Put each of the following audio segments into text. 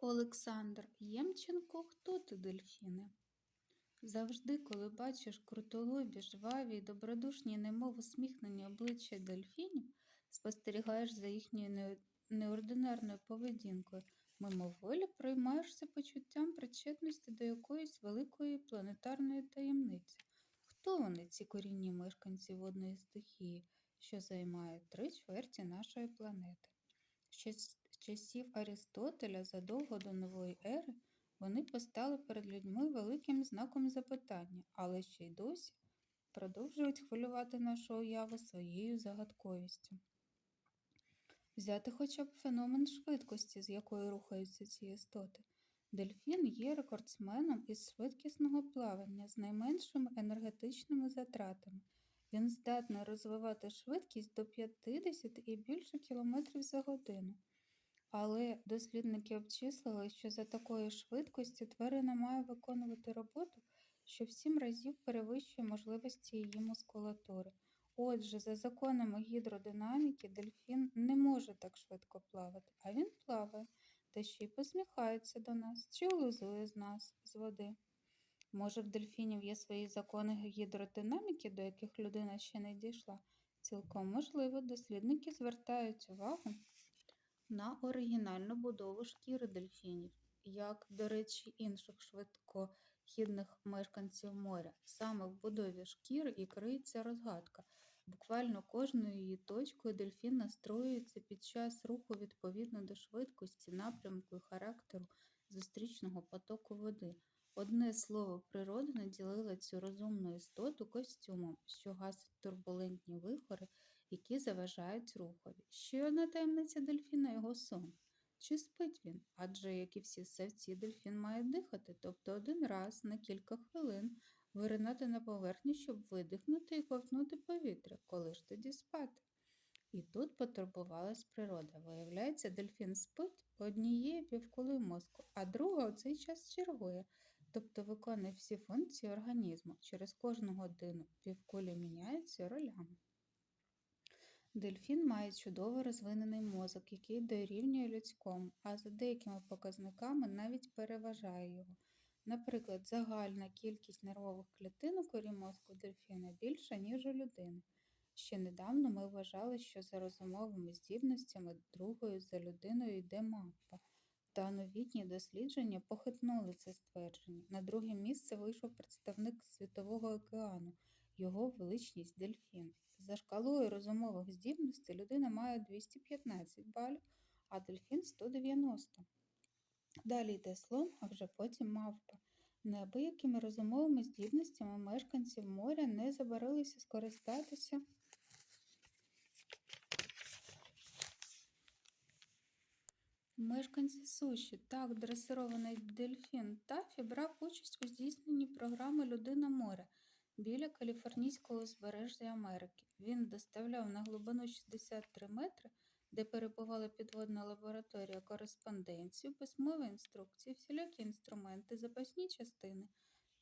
Олександр Ємченко Хто ти, дельфіни? Завжди, коли бачиш крутолобі, жваві й добродушні, немов усміхнені обличчя дельфінів, спостерігаєш за їхньою неординарною поведінкою, мимоволі приймаєшся почуттям причетності до якоїсь великої планетарної таємниці. Хто вони, ці корінні мешканці водної стихії, що займають три чверті нашої планети? Часів Арістотеля задовго до нової ери вони постали перед людьми великим знаком запитання, але ще й досі продовжують хвилювати нашу уяву своєю загадковістю. Взяти хоча б феномен швидкості, з якою рухаються ці істоти. Дельфін є рекордсменом із швидкісного плавання з найменшими енергетичними затратами. Він здатний розвивати швидкість до 50 і більше кілометрів за годину. Але дослідники обчислили, що за такої швидкості тварина має виконувати роботу, що в сім разів перевищує можливості її мускулатури. Отже, за законами гідродинаміки дельфін не може так швидко плавати, а він плаває та ще й посміхається до нас чи улизує з нас з води. Може, в дельфінів є свої закони гідродинаміки, до яких людина ще не дійшла? Цілком можливо, дослідники звертають увагу на оригінальну будову шкіри дельфінів, як, до речі, інших швидкохідних мешканців моря. Саме в будові шкіри і криється розгадка. Буквально кожною її точкою дельфін настроюється під час руху відповідно до швидкості, напрямку і характеру зустрічного потоку води. Одне слово, природа наділила цю розумну істоту костюмом, що гасить турбулентні вихори, які заважають рухові. Ще одна таємниця дельфіна його сон. Чи спить він? Адже, як і всі савці, дельфін має дихати, тобто один раз на кілька хвилин виринати на поверхню, щоб видихнути і ковтнути повітря, коли ж тоді спати. І тут потурбувалась природа. Виявляється, дельфін спить однією півкулею мозку, а друга у цей час чергує, тобто виконує всі функції організму. Через кожну годину півкулі міняються ролями. Дельфін має чудово розвинений мозок, який дорівнює людському, а за деякими показниками навіть переважає його. Наприклад, загальна кількість нервових клітин у корі мозку дельфіна більша, ніж у людини. Ще недавно ми вважали, що за розумовими здібностями другою за людиною йде мавпа. Та новітні дослідження похитнули це ствердження. На друге місце вийшов представник Світового океану, його величність дельфін. За шкалою розумових здібностей людина має 215 балів, а дельфін 190. Далі йде слон, а вже потім мавпа. Неабиякими розумовими здібностями мешканців моря не забарилися скористатися. Мешканці суші, так, дресирований дельфін Тафі брав участь у здійсненні програми Людина моря біля Каліфорнійського узбережжя Америки. Він доставляв на глибину 63 метри, де перебувала підводна лабораторія кореспонденцію, письмові інструкції, всілякі інструменти, запасні частини.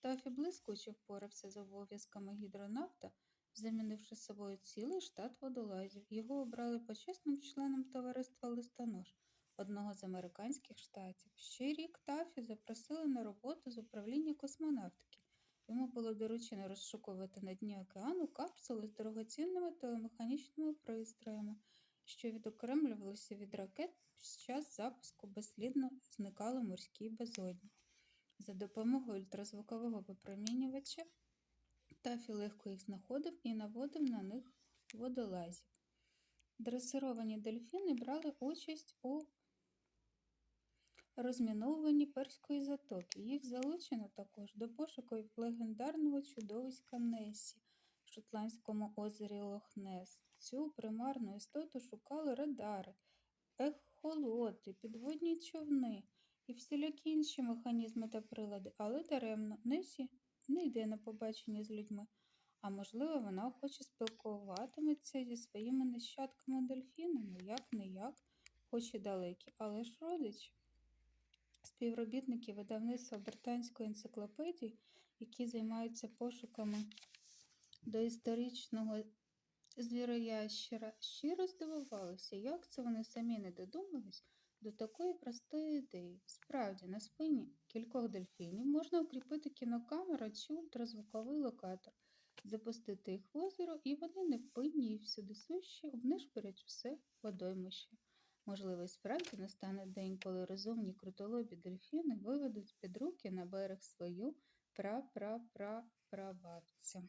Тафі блискуче впорався з обов'язками гідронавта, замінивши собою цілий штат водолазів. Його обрали почесним членом товариства Листонож одного з американських штатів. Ще рік Тафі запросили на роботу з управління космонавтики. Йому було доручено розшукувати на дні океану капсули з дорогоцінними телемеханічними пристроями, що відокремлювалися від ракет під час запуску безслідно зникали в морській безодні. За допомогою ультразвукового випромінювача Тафі легко їх знаходив і наводив на них водолазів. Дресировані дельфіни брали участь у розміновуванні Перської затоки. Їх залучено також до пошуку легендарного чудовиська Несі в Шотландському озері Лохнес. Цю примарну істоту шукали радари, ехолоти, підводні човни і всілякі інші механізми та прилади, але даремно Несі не йде на побачення з людьми. А можливо, вона хоче спілкуватиметься зі своїми нащадками дельфінами, як не як, хоч і далекі, але ж родичі. Співробітники видавництва британської енциклопедії, які займаються пошуками доісторичного звіроящера, щиро здивувалися, як це вони самі не додумались до такої простої ідеї. Справді, на спині кількох дельфінів можна укріпити кінокамеру чи ультразвуковий локатор, запустити їх в озеро, і вони невпинні і всюди сущі обнишпорять усе водоймище. Можливо, справді настане день, коли розумні крутолобі дельфіни виведуть під руки на берег свою пра-пра-пра-прабабцю.